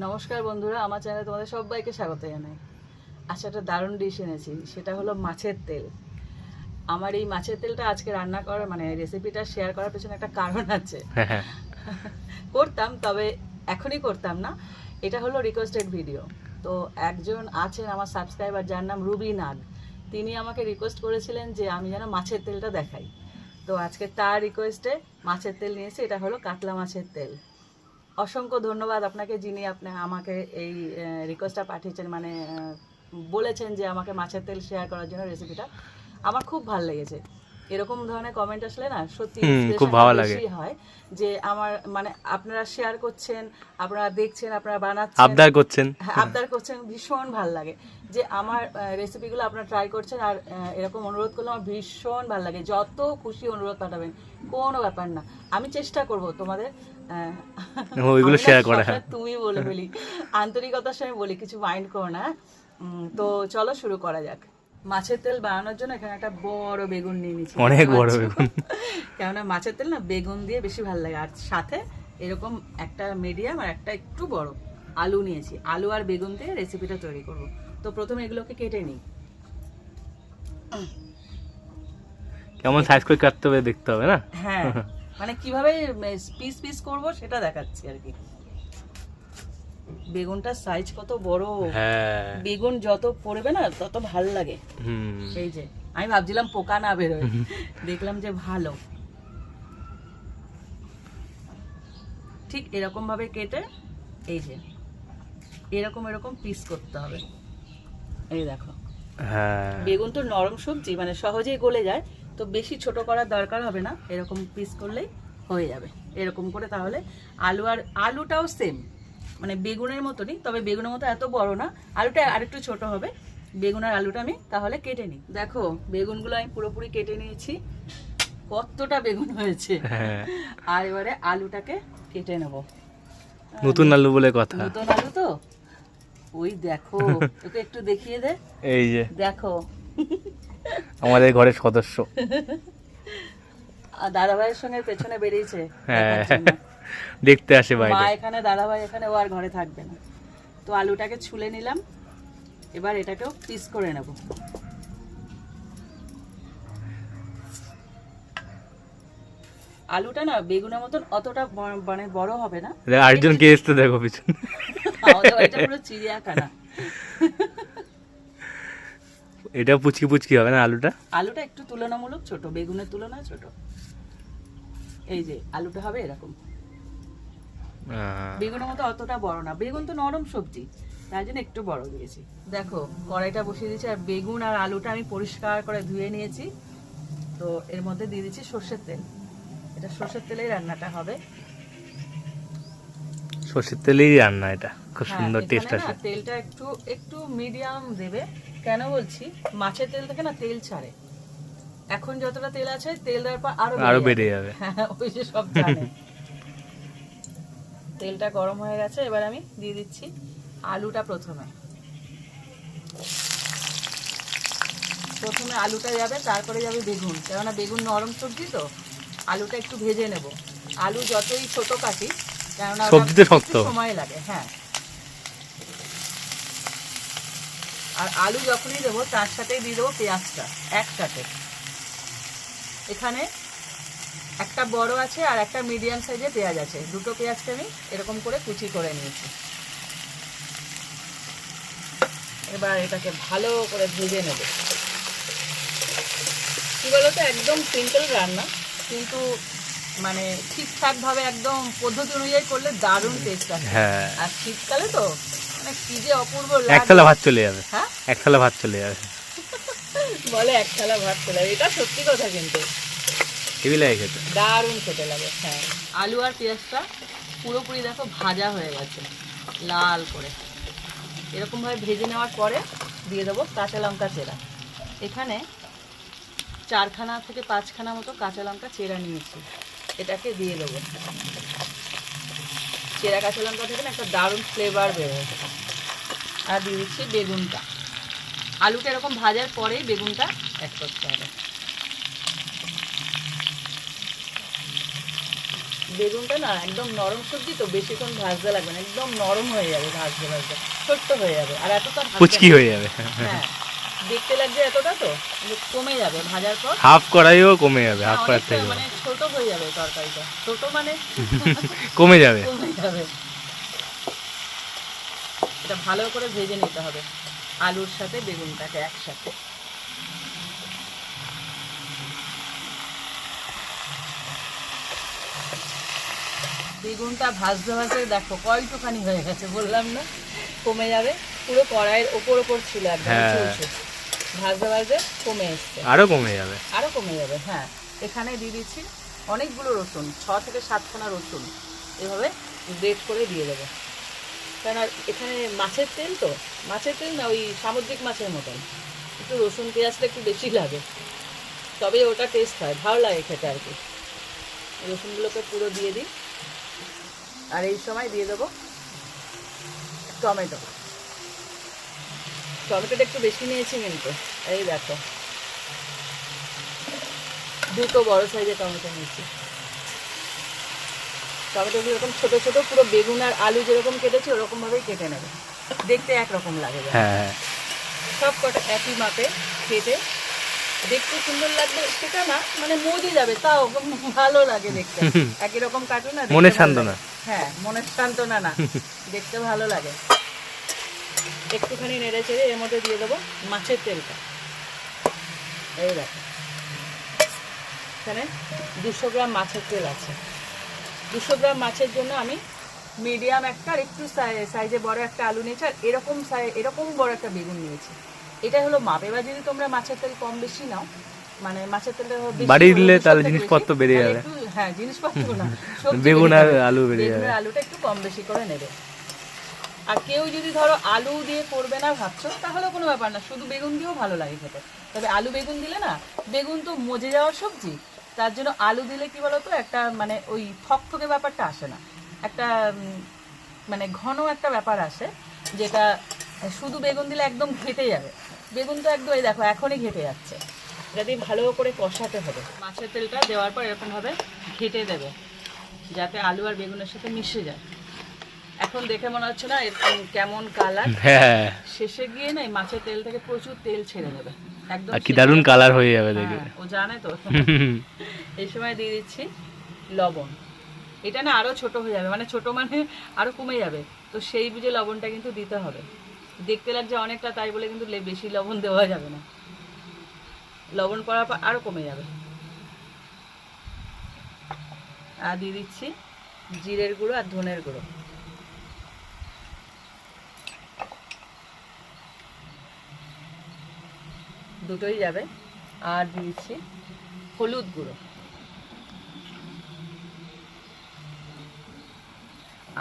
নমস্কার বন্ধুরা আমার চ্যানেলে তোমাদের সবাইকে স্বাগত জানাই। আচ্ছা একটা দারুণ ডিশ এনেছি সেটা হলো মাছের তেল। আমার এই মাছের তেলটা আজকে রান্না করার মানে রেসিপিটা শেয়ার করার পেছনে একটা কারণ আছে। হ্যাঁ করতাম তবে এখনই করতাম না। এটা হলো রিকোয়েস্টেড ভিডিও তো একজন আছেন আমার সাবস্ক্রাইবার যার নাম রুবি নাগ। তিনি আমাকে রিকোয়েস্ট করেছিলেন যে আমি যেন মাছের তেলটা দেখাই। তো আজকে তার রিকোয়েস্টে মাছের তেল নিয়েছি এটা হলো কাতলা মাছের তেল। অসংখ্য ধন্যবাদ আপনাকে যিনি আপনি আমাকে এই রিকোয়েস্টটা পাঠিয়েছেন মানে বলেছেন যে আমাকে মাছের তেল শেয়ার করার জন্য রেসিপিটা আমার খুব ভালো লেগেছে। এরকম ধরনের কমেন্ট আসলে না সত্যি খুব ভালো লাগে। হয় যে আমার মানে আপনারা শেয়ার করছেন আপনারা দেখছেন আপনারা বানাচ্ছেন। আবদার করছেন। হ্যাঁ, আবদার করছেন ভীষণ ভালো লাগে। যে আমার রেসিপিগুলো আপনারা ট্রাই করছেন আর এরকম অনুরোধ করলে আমার ভীষণ ভালো লাগে। যত খুশি অনুরোধ পাঠাবেন কোনো ব্যাপার না। আমি চেষ্টা করব তোমাদের ওইগুলো আমি না share করা। তুমি বলে ফেলি। আন্তরিকতার সঙ্গে বলি কিছু মাইন্ড করো না। তো চলো শুরু করা যাক। মাছের তেল বানানোর জন্য এখানে একটা বড় বেগুন নিয়ে নিচ্ছি। অনেক বড়। বেগুন। কেননা মাছের তেল না বেগুন দিয়ে বেশি ভালো লাগে। আর সাথে এরকম একটা মিডিয়াম আর একটা একটু বড় আলু নিয়েছি। আলু আর বেগুন দিয়ে রেসিপিটা তৈরি করব। তো প্রথমে এগুলোকে কেটে নিই। কেমন সাইজ করে কাটতে হবে দেখতে হবে না? হ্যাঁ। মানে কীভাবে পিস পিস করব সেটা দেখাচ্ছি আর কি। বেগুনটার সাইজ কত বড়। হ্যাঁ। বেগুন যত পড়বে না তত ভালো লাগে। সেই যে আমি ভাবছিলাম পোকা না বেরোয়। দেখলাম যে ভালো। ঠিক এরকম ভাবে কেটে এই যে এরকম এরকম পিস করতে হবে। এই দেখো। হ্যাঁ। বেগুন তো নরম সবজি মানে সহজেই গলে যায়। তো বেশি ছোট করার দরকার হবে না এরকম পিস করলেই হয়ে যাবে। এরকম করে তাহলে আলু আর আলুটাও সেম মানে বেগুনের মতনই তবে বেগুনের মতো এত বড় না আলুটা আরেকটু ছোট হবে। বেগুন আর আলুটা আমি তাহলে কেটে নিই। দেখো বেগুনগুলো আমি পুরোপুরি কেটে নিয়েছি। কতটা বেগুন হয়েছে। হ্যাঁ। আর এবারে আলুটাকে কেটে নেব। নতুন আলু বলে কথা। নতুন আলু তো? ওই দেখো তোকে একটু দেখিয়ে দে। এই যে। দেখো। আমাদের ঘরের সদস্য। আর দাদাভাইয়ের সঙ্গে পেছনে বেরিয়েছে হ্যাঁ। দেখতে আসে মা এখানে দাদাভাই এখানে ও আর ঘরে থাকবে না। তো আলুটাকে ছুলে নিলাম এবার এটাকেও পিস করে নেব। আলুটা না বেগুনের মতন অতটা মানে বড় হবে না। আরেকজন কে এসতে দেখো পিছনে। বাড়িটা পুরো চিড়িয়াখানা। এটা পুচকি পুচকি হবে না আলুটা? আলুটা একটু তুলনামূলক ছোট বেগুনের তুলনায় ছোট। এই যে আলুটা হবে এরকম। বেগুনের মতো অতটা বড় না। বেগুন তো নরম সবজি তাই জন্য একটু বড় দিয়েছি। দেখো কড়াইটা বসিয়ে দিয়েছি আর বেগুন আর আলুটা আমি পরিষ্কার করে ধুয়ে নিয়েছি। তো এর মধ্যে দিয়ে দিচ্ছি সর্ষের তেল। এটা সর্ষের তেলেই রান্নাটা হবে। সর্ষের তেলেই রান্না এটা। খুব হ্যাঁ, সুন্দর টেস্ট তেলটা একটু একটু মিডিয়াম দেবে। কেন বলছি? মাছের তেল থেকে না তেল ছাড়ে। এখন যতটা তেল আছে তেল দেওয়ার পর আরও আরও বেড়ে যাবে। যাবে হ্যাঁ ওই যে সব জানে। তেলটা গরম হয়ে গেছে এবার আমি দিয়ে দিচ্ছি আলুটা প্রথমে। প্রথমে আলুটা যাবে তারপরে যাবে বেগুন। কেননা বেগুন নরম সবজি তো আলুটা একটু ভেজে নেব। আলু যতই ছোট কাটি কেননা সবজিতে সময় লাগে হ্যাঁ। আর আলু যখনই দেবো তার সাথেই দিয়ে দেবো পেঁয়াজটা একসাথে। এখানে একটা বড় আছে আর একটা মিডিয়াম সাইজের পেঁয়াজ আছে। দুটো পেঁয়াজকে আমি এরকম করে কুচি করে নিয়েছি। এবার এটাকে ভালো করে ভেজে নেব। কি বলতো একদম সিম্পল রান্না কিন্তু মানে ঠিকঠাক ভাবে একদম পদ্ধতি অনুযায়ী করলে দারুণ টেস্ট আসে। হ্যাঁ। আর শীতকালে তো মানে কি যে অপূর্ব এক লাগে। থালা ভাত চলে যাবে। হ্যাঁ? এক থালা ভাত চলে যাবে। বলে এক থালা ভাত চলে যাবে। এটা সত্যি কথা কিন্তু। হেভি লাগে খেতে? দারুণ খেতে লাগে হ্যাঁ। আলু আর পেঁয়াজটা পুরোপুরি দেখো ভাজা হয়ে গেছে লাল করে। এরকমভাবে ভেজে নেওয়ার পরে দিয়ে দেবো কাঁচা লঙ্কা চেরা। এখানে চারখানা থেকে পাঁচখানা মতো কাঁচা লঙ্কা চেরা নিয়েছি। এটাকে দিয়ে দেবো। চেরা কাঁচা লঙ্কা থেকে না একটা দারুণ ফ্লেভার বেরোয়। আর দিয়ে দিচ্ছি বেগুনটা। আলুটা এরকম ভাজার পরেই বেগুনটা অ্যাড করতে হবে। বেগুনটা না একদম নরম সবজি তো বেশিক্ষণ ভাজতে লাগবে না একদম নরম হয়ে যাবে ভাজতে ভাজতে ছোট্ট হয়ে যাবে আর এত তো পুচকি হয়ে যাবে। হ্যাঁ দেখতে লাগছে এতটা তো কমে যাবে ভাজার পর। হাফ কড়াইও কমে যাবে হ্যাঁ, হাফ কড়াই থেকে। মানে ছোট হয়ে যাবে তরকারিটা ছোট মানে কমে যাবে। কমে যাবে। এটা ভালো করে ভেজে নিতে হবে। আলুর সাথে বেগুনটাকে একসাথে। বেগুনটা ভাজতে ভাজতে দেখো কয়টুখানি হয়ে গেছে বললাম না? কমে যাবে। পুরো কড়াইয়ের ওপর ওপর ছিল একদম হ্যাঁ। ভাজতে ভাজতে কমে এসছে। আরও কমে যাবে। আরও কমে যাবে হ্যাঁ। এখানে দিয়ে দিচ্ছি অনেকগুলো রসুন ছ থেকে সাতখানা রসুন। এভাবে গ্রেট করে দিয়ে দেবো। কেন এখানে মাছের তেল তো? মাছের তেল না, ওই সামুদ্রিক মাছের মতন। একটু রসুন পেঁয়াজটা একটু বেশি লাগে। তবে ওটা টেস্ট হয়, ভালো লাগে খেতে আর কি। রসুনগুলোকে পুরো দিয়ে দিই। আর এই সময় দিয়ে দেবো টমেটো। টমেটোটা একটু বেশি নিয়েছি কিন্তু, এই দেখো। দুটো বড় সাইজের টমেটো নিয়েছি। টমেটোগুলো এরকম ছোট ছোট পুরো বেগুন আর আলু যেরকম কেটেছি ওরকম ভাবেই কেটে নেবে। দেখতে একরকম লাগে হ্যাঁ হ্যাঁ। সব কটা একই মাপে কেটে দেখতে সুন্দর লাগবে সেটা না মানে মজে যাবে তাও ভালো লাগে দেখতে। একই রকম কাটু না ভালো সান্ত্বনা। হ্যাঁ মনের সান্ত্বনা না দেখতে ভালো লাগে। একটুখানি নেড়ে চেড়ে এর মধ্যে দিয়ে দেবো মাছের তেলটা। এই দেখো। এখানে দুশো গ্রাম মাছের তেল আছে। দুশো গ্রাম মাছের জন্য আমি মিডিয়াম একটা আর একটু সাইজে বড় একটা আলু নিয়েছি আর এরকম এরকম বড় একটা বেগুন নিয়েছি। এটা হলো মাপ। এবার যদি তোমরা মাছের তেল কম বেশি নাও মানে মাছের তেলটা বাড়িয়ে দিলে তাহলে জিনিসপত্র বেড়ে যাবে। হ্যাঁ জিনিসপত্র না। বেগুন আর আলু বেড়ে যাবে। আলুটা একটু কম বেশি করে নেবে। আর কেউ যদি ধরো আলু দিয়ে করবে না ভাবছ তাহলে কোনো ব্যাপার না। শুধু বেগুন দিয়েও ভালো লাগে খেতে। তবে আলু বেগুন দিলে না বেগুন তো মজে যাওয়ার সবজি। তার জন্য আলু দিলে কি বলতো, একটা মানে ওই থকথকে ব্যাপারটা আসে না। একটা মানে ঘন একটা ব্যাপার আসে, যেটা শুধু বেগুন দিলে একদম ঘেটে যাবে। বেগুন তো একদম, এই দেখো, এখনই ঘেটে যাচ্ছে। দিয়ে ভালো করে কষাতে হবে, মাছের তেলটা দেওয়ার পর এরকমভাবে ঘেটে দেবে, যাতে আলু আর বেগুনের সাথে মিশে যায়। এখন দেখে মনে হচ্ছে না এর কেমন কালার হ্যাঁ। শেষে গিয়ে না মাছের তেল থেকে প্রচুর তেল ছেড়ে দেবে। একদম আর কি দারুণ কালার হয়ে যাবে দেখে। হ্যাঁ, ও জানে তো। এই সময় দিয়ে দিচ্ছি লবণ। এটা না আরও ছোট হয়ে যাবে মানে ছোট মানে আরও কমে যাবে। তো সেই বুঝে লবণটা কিন্তু দিতে হবে। দেখতে লাগছে অনেকটা তাই বলে কিন্তু বেশি লবণ দেওয়া যাবে না। লবণ পড়ার পর আরও কমে যাবে। আর দিয়ে দিচ্ছি জিরের গুঁড়ো আর ধনের গুঁড়ো। দুটোই যাবে। আর দিয়ে দিচ্ছি হলুদ গুঁড়ো।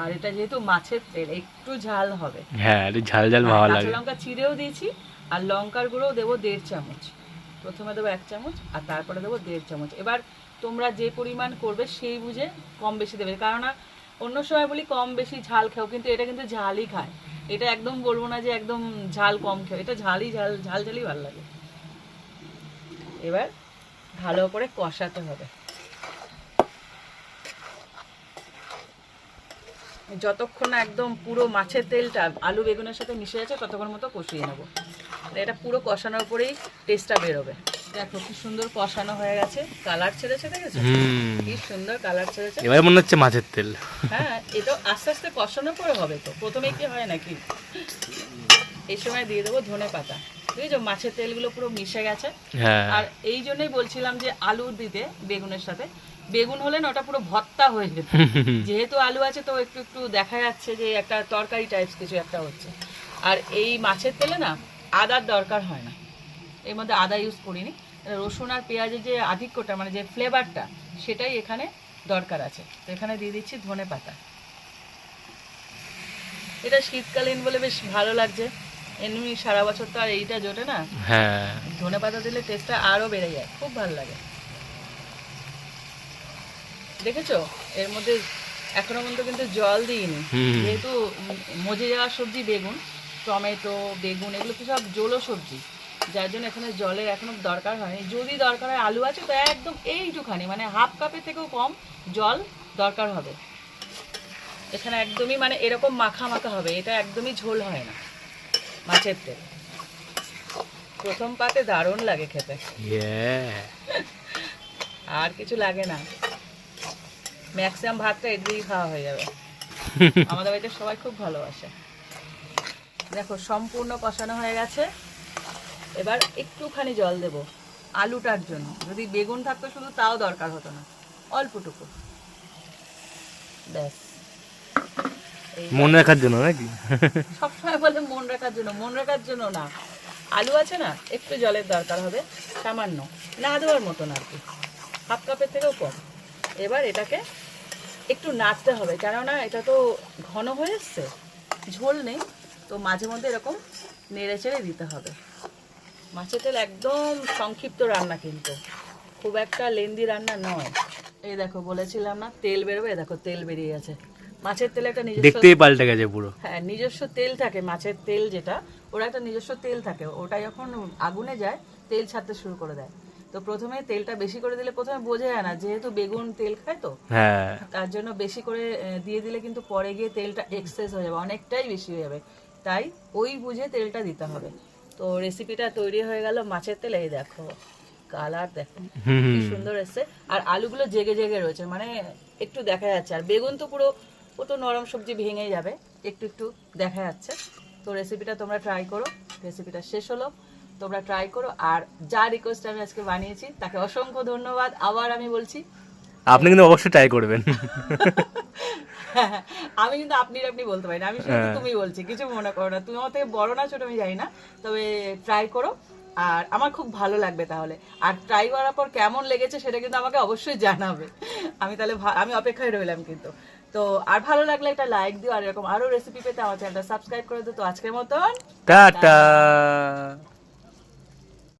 আর এটা যেহেতু মাছের তেল একটু ঝাল হবে। হ্যাঁ একটু ঝাল ঝাল ভালো কাঁচা লাগে। লঙ্কা চিড়েও দিয়েছি আর লঙ্কার গুঁড়োও দেবো দেড় চামচ। প্রথমে দেবো এক চামচ আর তারপরে দেবো দেড় চামচ। এবার তোমরা যে পরিমাণ করবে সেই বুঝে কম বেশি দেবে। কারণ অন্য সময় বলি কম বেশি ঝাল খাও কিন্তু এটা কিন্তু ঝালই খায়। এটা একদম বলব না যে একদম ঝাল কম খাও এটা ঝালই ঝাল ঝাল ঝালই ভালো লাগে। এবার ভালো করে কষাতে হবে। যতক্ষণ না একদম পুরো মাছের তেলটা আলু বেগুনের সাথে মিশে যাচ্ছে ততক্ষণ মতো কষিয়ে নেব। এটা পুরো কষানোর পরেই টেস্টটা বেরোবে। দেখো কি সুন্দর কষানো হয়ে গেছে কালার ছেড়েছে দেখেছ? কি সুন্দর কালার ছেড়েছে। এবার মনে হচ্ছে মাছের তেল। হ্যাঁ এটা আস্তে আস্তে কষানোর পরে হবে তো। প্রথমে কি হয় নাকি? এই সময় দিয়ে দেবো ধনে পাতা। বুঝেছ মাছের তেলগুলো পুরো মিশে গেছে। হ্যাঁ। আর এই জন্যই বলছিলাম যে আলু দিতে বেগুনের সাথে। বেগুন হলে না ওটা পুরো ভর্তা হয়ে যেত যেহেতু আলু আছে তো একটু একটু দেখা যাচ্ছে যে একটা তরকারি টাইপস কিছু একটা হচ্ছে। আর এই মাছের তেলে না আদার দরকার হয় না। এর মধ্যে আদা ইউজ করিনি। রসুন আর পেঁয়াজের যে আধিক্যটা মানে যে ফ্লেভারটা সেটাই এখানে দরকার আছে। তো এখানে দিয়ে দিচ্ছি ধনে পাতা এটা শীতকালীন বলে বেশ ভালো লাগছে। এমনি সারা বছর তো আর এইটা জোটে না। হ্যাঁ। ধনে পাতা দিলে টেস্টটা আরও বেড়ে যায় খুব ভালো লাগে। দেখেছ? এর মধ্যে এখনও পর্যন্ত কিন্তু জল দিইনি। যেহেতু মজে যাওয়া সবজি বেগুন টমেটো বেগুন এগুলো তো সব জলো সবজি। যার জন্য এখানে জলের এখনও দরকার হয়নি। যদি দরকার হয় আলু আছে তো একদম এইটুখানি মানে হাফ কাপের থেকেও কম জল দরকার হবে। এখানে একদমই মানে এরকম মাখা মাখা হবে এটা একদমই ঝোল হয় না। মাছের তেল। প্রথম পাতে দারুণ লাগে খেতে. আর কিছু লাগে না। ম্যাক্সিমাম ভাতটা এর দিয়েই খাওয়া হয়ে যাবে। আমাদের বাড়িতে সবাই খুব ভালোবাসে। দেখো সম্পূর্ণ কষানো হয়ে গেছে। এবার একটুখানি জল দেব আলুটার জন্য। যদি বেগুন থাকতো শুধু তাও দরকার হতো না। অল্পটুকু। ব্যাস। মনে রাখার জন্য নাকি? সবসময় বলে মন রাখার জন্য মন রাখার জন্য না। আলু আছে না একটু জলের দরকার হবে সামান্য। না দেওয়ার মতন আর কি। হাফ কাপের থেকেও কম। এবার এটাকে একটু নাড়তে হবে কেননা এটা তো ঘন হয়ে এসছে ঝোল নেই তো মাঝে মধ্যে এরকম নেড়ে চেড়ে দিতে হবে। মাছের তেল একদম সংক্ষিপ্ত রান্না কিন্তু। খুব একটা লেন্দি রান্না নয়। এই দেখো বলেছিলাম না তেল বেরোবে দেখো তেল বেরিয়ে গেছে। মাছের তেলে একটা নিজস্ব দেখতেই পাল্টে গেছে পুরো। হ্যাঁ নিজস্ব তেল থাকে মাছের তেল যেটা ওরা একটা নিজস্ব তেল থাকে। ওটা যখন আগুনে যায় তেল ছাড়তে শুরু করে দেয়। তো প্রথমে তেলটা বেশি করে দিলে প্রথমে বোঝা যায় না যেহেতু বেগুন তেল খায় তো হ্যাঁ। তার জন্য বেশি করে দিয়ে দিলে কিন্তু পরে গিয়ে তেলটা এক্সেস হয়ে যাবে অনেকটাই বেশি হয়ে যাবে। তাই ওই বুঝে তেলটা দিতে হবে। তো রেসিপিটা তৈরি হয়ে গেল মাছের তেল এই দেখো কালার দেখো কি সুন্দর এসছে। আর আলুগুলো জেগে জেগে রয়েছে মানে একটু দেখা যাচ্ছে। আর বেগুন তো পুরো ও তো নরম সবজি ভেঙে যাবে। একটু একটু দেখা যাচ্ছে। তো রেসিপিটা তোমরা ট্রাই করো। রেসিপিটা শেষ হলো। তোমরা ট্রাই করো। আর যা রিকোয়েস্ট আমি আজকে বানিয়েছি তাকে অসংখ্য ধন্যবাদ। আবার আমি বলছি আপনি কিন্তু অবশ্যই ট্রাই করবেন। আমি কিন্তু আপনি আপনি বলতে পারি না। আমি শুধু হ্যাঁ। তুমি বলছি কিছু মনে করো না। তুমি আমার থেকে বড় না ছোট আমি জানি না। তবে ট্রাই করো। আর আমার খুব ভালো লাগবে তাহলে। আর ট্রাই করার পর কেমন লেগেছে সেটা কিন্তু আমাকে অবশ্যই জানাবে। আমি তাহলে আমি অপেক্ষায় রইলাম কিন্তু। তো আর ভালো লাগলে একটা লাইক দিও আর এরকম আরও রেসিপি পেতে আমার চ্যানেলটা সাবস্ক্রাইব করে দিও। তো আজকের মতন টাটা।